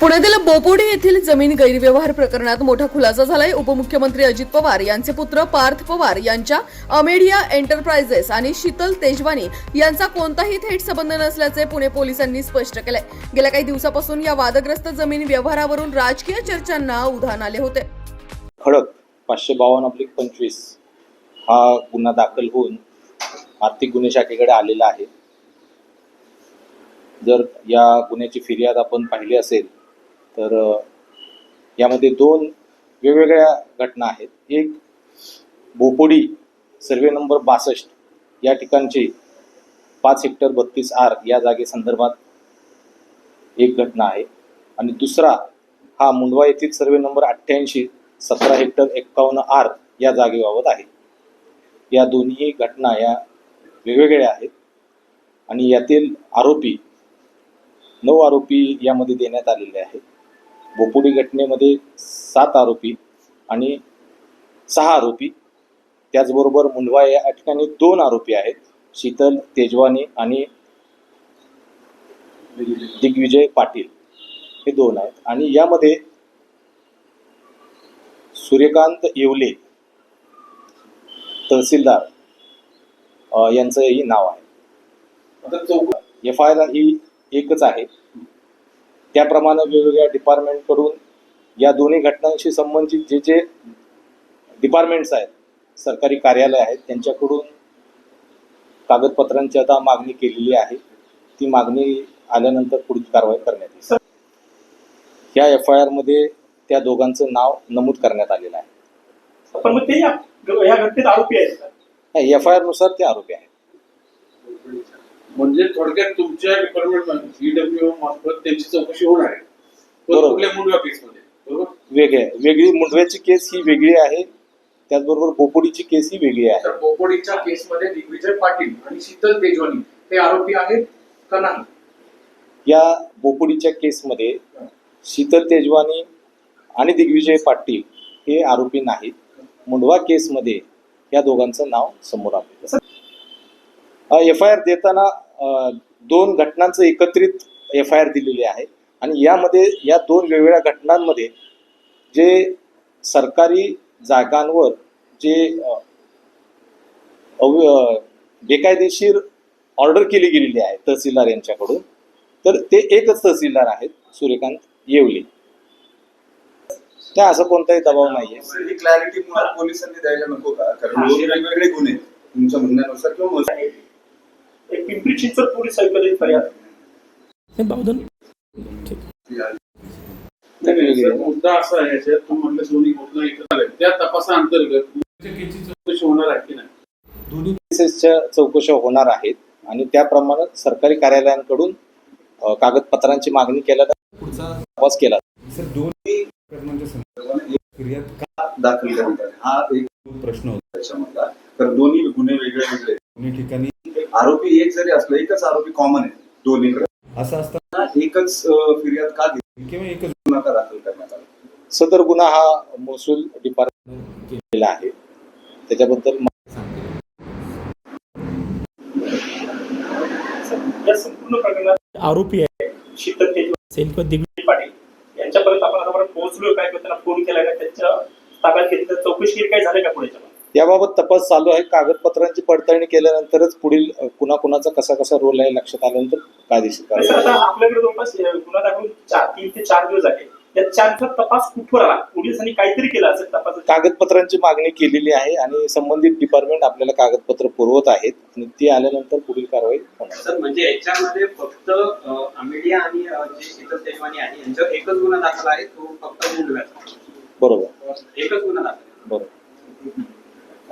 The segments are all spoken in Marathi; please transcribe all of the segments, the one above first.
पुण्यातील बोपोडी येथील जमीन गैरव्यवहार प्रकरणात मोठा खुलासा झालाय. उपमुख्यमंत्री अजित पवार यांचे पुत्र पार्थ पवार यांच्या अमेडिया एंटरप्राइजेस आणि शीतल तेजवानी यांचा कोणताही थेट संबंध नसल्याचे पुणे पोलिसांनी स्पष्ट केलंय. गेल्या काही दिवसापासून या वादग्रस्त जमीन व्यवहारावरून राजकीय चर्चांना उधाण आले होते. खडक पाचशे बावन्न अब्लिक पंचवीस हा गुन्हा दाखल होऊन आर्थिक गुन्हे शाखेकडे आलेला आहे. जर या गुन्ह्याची फिर्याद आपण पाहिली असेल तर यामध्ये दोन वेगवेगळ्या घटना आहेत. एक बोपोडी सर्वे नंबर बासष्ट या ठिकाणची पाच हेक्टर बत्तीस आर या जागेसंदर्भात एक घटना आहे. आणि दुसरा हा मुंडवा येथील सर्वे नंबर अठ्ठ्याऐंशी सतरा हेक्टर एक्कावन्न आर या जागेबाबत आहे. या दोन्ही घटना या वेगवेगळ्या आहेत. आणि यातील आरोपी नऊ आरोपी यामध्ये देण्यात आलेले आहेत. बोपुडी घटनेमध्ये सात आरोपी आणि सहा आरोपी त्याचबरोबर मुंडवा या ठिकाणी दोन आरोपी आहेत शीतल तेजवानी आणि दिग्विजय पाटील. हे दोन आहेत. आणि यामध्ये सूर्यकांत येवले तहसीलदार यांचंही नाव आहे. एफ आय आर ही एकच आहे. त्याप्रमाणे वेगवेगळ्या डिपार्टमेंटकडून या दोन्ही घटनांशी संबंधित जे जे डिपार्टमेंट्स आहेत सरकारी कार्यालय आहेत त्यांच्याकडून कागदपत्रांची आता मागणी केलेली आहे. ती मागणी आल्यानंतर पुढील कारवाई करण्यात येईल. या एफ आय आरमध्ये त्या दोघांचं नाव नमूद करण्यात आलेलं आहे. पण मग ते या घटनेत आरोपी आहेत? एफ आय आरनुसार ते आरोपी आहेत. म्हणजे थोडक्यात तुमच्या डिपार्टमेंट ईडब्ल्यू मार्फत त्यांची चौकशी होणार आहे. पण बरोबर. कुठल्या मुंडवा केसमध्ये बरोबर? वेगळे वेगळी मुंडव्याची केस ही वेगळी आहे. त्याचबरोबर बोपोडीची केस ही वेगळी आहे. तर बोपोडीच्या केसमध्ये दिग्विजय पाटील आणि शीतल तेजवानी हे आरोपी आहेत का नाही? या बोपोडीच्या केसमध्ये शीतल तेजवानी आणि दिग्विजय पाटील हे आरोपी नाहीत. मुंडवा केसमध्ये या दोघांचं नाव समोर आलेलं एफ आय आर देताना दोन घटनांचं एकत्रित एफ आय आर दिलेली आहे. आणि यामध्ये या दोन वेगवेगळ्या घटनांमध्ये जे सरकारी जागांवर जे बेकायदेशीर ऑर्डर केली गेलेली आहे तहसीलदार यांच्याकडून तर ते एकच तहसीलदार आहेत सूर्यकांत येवले. त्या असं कोणताही दबाव नाहीये. ही क्लॅरिटी पोलिसांनी द्यायला नको का? कारण वेगवेगळे गुन्हे तुमच्या म्हणण्यानुसार किंवा पिंपरी चिंचवड पोलीस नाही, सर, मुद्दा असा आहे याच्यात तुम्ही म्हटलं दोन्ही घटना एकत्र आल्या. त्या तपासाअंतर्गत चौकशी. होणार आहे की नाही? दोन्ही केसेसच्या चौकशा होणार आहेत आणि त्याप्रमाणे सरकारी कार्यालयांकडून कागदपत्रांची मागणी केल्यानंतर तपास केला सर दोन्ही प्रकरणांच्या संदर्भात एक फिर्याद का दाखल करण्यात हा एक प्रश्न होता. त्याच्यामधला. तर दोन्ही गुन्हे वेगळे वेगळे दोन्ही ठिकाणी आरोपी एक जरी असलं एकच आरोपी कॉमन आहे दोन्हीकडे. असं असताना एकच फिर्याद का घेतली किंवा एकच गुन्हा का दाखल करण्यात आला. सदर गुन्हा हा महसूल डिपार्टमेंट केलेला आहे. त्याच्याबद्दल या संपूर्ण प्रकरणात आरोपी आहे. शीतल किंवा दिग्विजय पाटील. यांच्यापर्यंत आपण आतापर्यंत पोहोचलोय. काय त्यांना फोन केला का? त्यांच्या ताब्यात घेतलं चौकशी काय झालं का पुढे? याबाबत तपास चालू आहे. कागदपत्रांची पडताळणी केल्यानंतरच पुढील कुणाकुणाचा कसा कसा रोल आहे लक्षात आल्यानंतर कायदेशीर कारवाई आपल्याकडे जवळपास गुन्हा दाखल चार तीन ते चार दिवस आहे या चार दिवसात तपास पोलिसांनी काहीतरी केलं असेल तपास कागदपत्रांची मागणी केलेली आहे आणि संबंधित डिपार्टमेंट आपल्याला कागदपत्र पुरवत आहेत आणि ती आल्यानंतर पुढील कारवाई सर म्हणजे याच्यामध्ये फक्त अमेडिया आणि यांच्यावर एकच गुन्हा दाखल आहे तो फक्त बरोबर. एकच गुन्हा दाखल. बरोबर.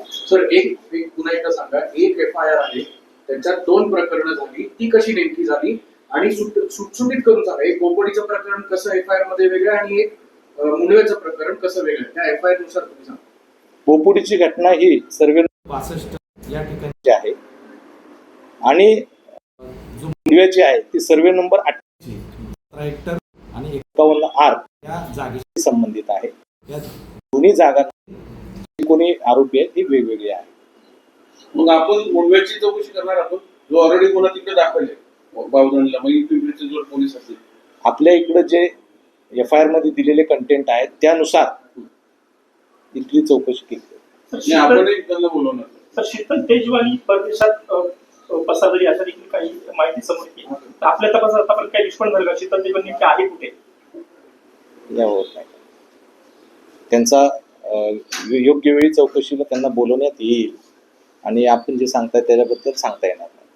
सर एक एक पुन्हा एकदा सांगा. एक एफ आय आर आहे. त्याच्यात दोन प्रकरणं झाली. ती कशी नेमकी झाली? आणि सुट- सुटसुटीत करून सांगा. एक बोपोडीचं प्रकरण कसं एफ आय आरमध्ये वेगळं आणि एक मुंडव्याचं प्रकरण कसं वेगळं त्या एफ आय आरनुसार तुम्ही सांगा. बोपुडीची घटना ही सर्वे बासष्ट या ठिकाणी आहे. आणि जो मुंडव्याची आहे ती सर्वे नंबर हेक्टर आणि अठ्ठावन्न आर या जागेशी संबंधित आहे. या दोन्ही जागा कोणी आरोपी आहेत ती वेगवेगळी आहे मग आपण मुंडव्याची चौकशी करणार आहोत जो ऑलरेडी गुन्हा तिकडे दाखल आहे बावधनला मग पिंपरी चिंचवड पोलीस असतील आपल्या इकडं जे एफ आय आरमध्ये दिलेले कंटेंट आहेत त्यानुसार इथली चौकशी केली त्यांना बोलवणार तर शीतल तेजवानी परदेशात अशा देखील काही माहिती समोर येते तर आपल्या तपासात आतापर्यंत काही झालं का शीतल तेजवानी नेमकी आहे कुठे? नाही. त्यांचा योग्य वेळी चौकशीला त्यांना बोलवण्यात येईल. आणि आपण जे सांगताय त्याच्याबद्दल सांगता येणार नाही.